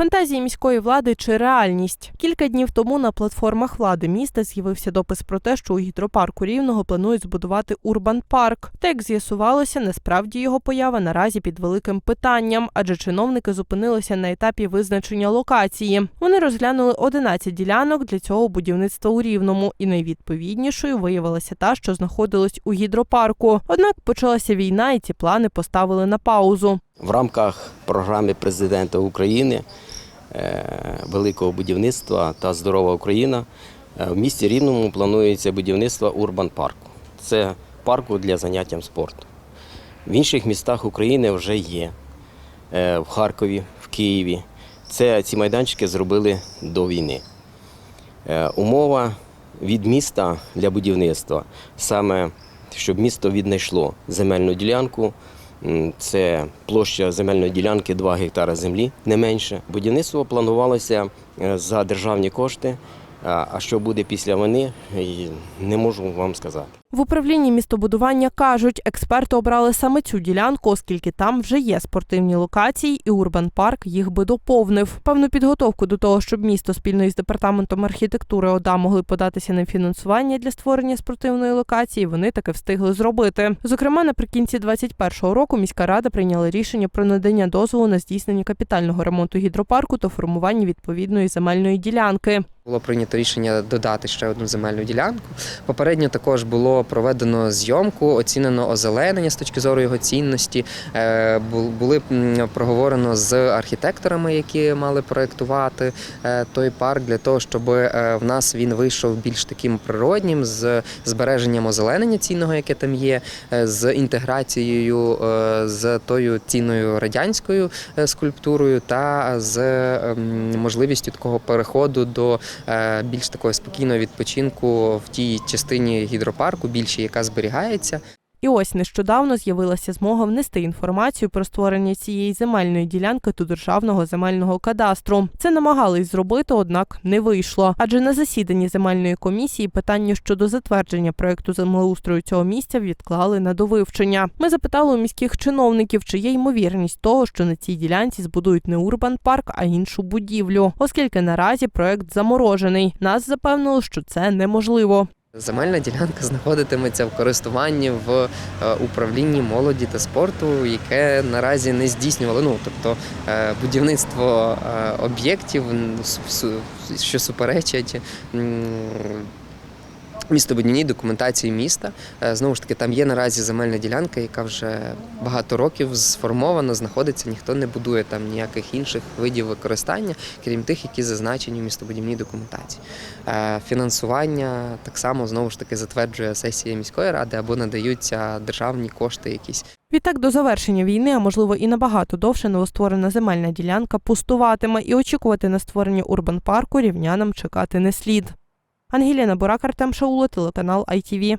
Фантазії міської влади чи реальність кілька днів тому на платформах влади міста з'явився допис про те, що у гідропарку рівного планують збудувати урбан парк. Та як з'ясувалося, насправді його поява наразі під великим питанням, адже чиновники зупинилися на етапі визначення локації. Вони розглянули 11 ділянок для цього будівництва у рівному, і найвідповіднішою виявилася та, що знаходилась у гідропарку. Однак почалася війна, і ці плани поставили на паузу. В рамках програми президента України е, великого будівництва та здорова Україна е, в місті Рівному планується будівництво урбан парку. Це парку для заняттям спорту. В інших містах України вже є Е, в Харкові, в Києві. Це ці майданчики зробили до війни. Умова від міста для будівництва саме щоб місто віднайшло земельну ділянку. Це площа земельної ділянки 2 гектара землі, не менше. Будівництво планувалося е, за державні кошти. А що буде після війни, не можу вам сказати. В управлінні містобудування кажуть, експерти обрали саме цю ділянку, оскільки там вже є спортивні локації, і урбан парк їх би доповнив. Певну підготовку до того, щоб місто спільно із департаментом архітектури ОДА могли податися на фінансування для створення спортивної локації. Вони таки встигли зробити. Зокрема, наприкінці 2021 року міська рада прийняла рішення про надання дозволу на здійснення капітального ремонту гідропарку та формування відповідної земельної ділянки. Було прийнято рішення додати ще одну земельну ділянку. Попередньо також було проведено зйомку, оцінено озеленення з точки зору його цінності. Е, Були проговорено з архітекторами, які мали проєктувати е, той парк, для того, щоб е, в нас він вийшов більш таким природнім, з збереженням озеленення цінного, яке там є, з інтеграцією з тою цінною радянською скульптурою та з ем, можливістю такого переходу до більш такого спокійного відпочинку в тій частині гідропарку, більшій, яка зберігається. І ось нещодавно з'явилася змога внести інформацію про створення цієї земельної ділянки до державного земельного кадастру. Це намагались зробити, однак не вийшло. Адже на засіданні земельної комісії питання щодо затвердження проекту землеустрою цього місця відклали на довивчення. Ми запитали у міських чиновників, чи є ймовірність того, що на цій ділянці збудують не урбан парк, а іншу будівлю, оскільки наразі проект заморожений. Нас запевнили, що це неможливо. Земельна ділянка знаходитиметься в користуванні в е, управлінні молоді та спорту, яке наразі не здійснювало. Ну тобто е, будівництво е, об'єктів, що суперечать містобудівній документації міста. Е, Знову ж таки, там є наразі земельна ділянка, яка вже багато років сформована, знаходиться. Ніхто не будує там ніяких інших видів використання, крім тих, які зазначені в містобудівній документації. Е, Фінансування так само знову ж таки затверджує сесія міської ради або надаються державні кошти якісь. Відтак до завершення війни, а можливо і набагато довше новостворена земельна ділянка пустуватиме і очікувати на створення урбан парку рівнянам чекати не слід. Ангеліна Бурак, Артем Шаула, телеканал ITV.